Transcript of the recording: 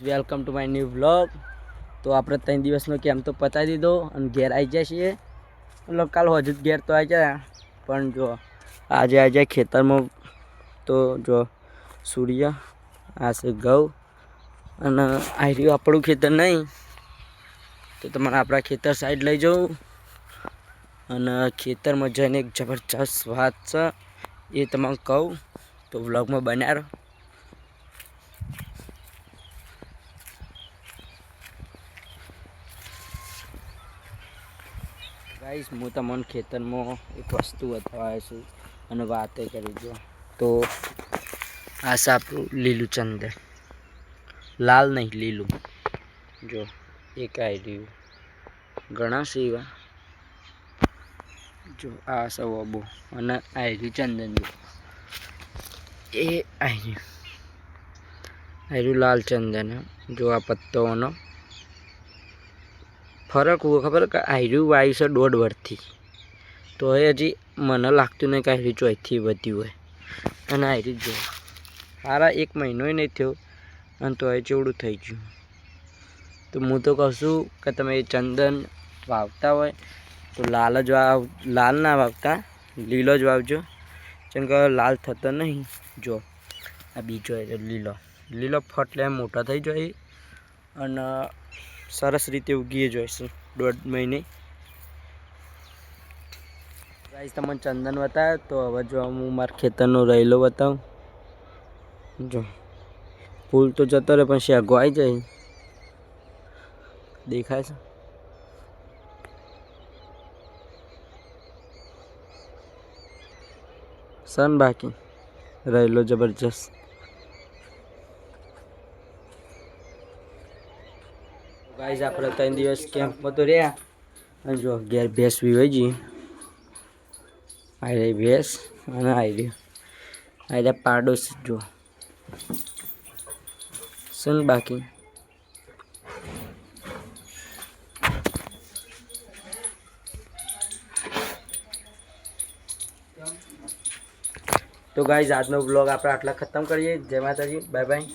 Welcome to my new vlog તો આપણે ત્રણ દિવસનો કેમ તો પતાવી દીધો અને ઘેર આવી જાય છીએ. મતલબ કાલ હજુ ઘેર તો આવી જાય પણ જો આજે આવી જાય ખેતરમાં. તો જો સૂર્ય, આ છે ઘઉં અને આ રહ્યું આપણું ખેતર નહીં. તો તમારે આપણા ખેતર સાઈડ લઈ જવું. અને ખેતરમાં જઈને એક જબરજસ્ત વાત છે, એ તમને કહું. તો વ્લોગમાં બન્યા ગાઈસ, હું તમને ખેતરમાં એક વસ્તુ બતાવવા છું અને વાતે કરી દો તો આ છે લીલું ચંદન. લાલ નહીં, લીલું. જો, એક આવી રહ્યું. ઘણા છે એવા જો, આ ઓબો અને આવી રહ્યું ચંદન એ આવી રહ્યું. આવી રહ્યું લાલ ચંદન. જો, આ પત્તોનો ફરક હોય, ખબર? કે આયરું વાયુ છે દોઢ વર્ષથી. તો એ હજી મને લાગતું નહીં કે આયરું ચોથી વધ્યું હોય. અને આયરું જો સારા એક મહિનોય નહીં થયો, અને તો એ ચેવડું થઈ ગયું. તો હું તો કહું છું કે તમે ચંદન વાવતા હોય, તો લાલ જ વાવ, લાલ ના વાવતા, લીલો જ વાવજો. કેમ કે લાલ થતો નહીં. જો, આ બીજો લીલો. લીલો ફટલે મોટા થઈ જાય. અને સરસ રીતે ઉગી જોઈશું દોઢ મહિને. ગાઈસ તમને ચંદન બતાવ્યો તો હવે જો હું મારા ખેતરનો રહેલો બતાવું. જો ફૂલ તો જતો રહે પણ શેગો આવી જાય. દેખાય છે? સન બાકી રહેલો જબરજસ્ત. ગાઈઝ આપણે ત્રણ દિવસ કેમ્પમાં તો રહ્યા. અને જો ઘેર ભેંસ વિવાઈ જઈએ આવી રહી ભેંસ અને આવી રહ્યું આવી રહ્યા પાડોશ જો. શું બાકી. તો ગાઈઝ આજનો બ્લોગ આપણે આટલા ખતમ કરીએ. જય માતાજી. Bye bye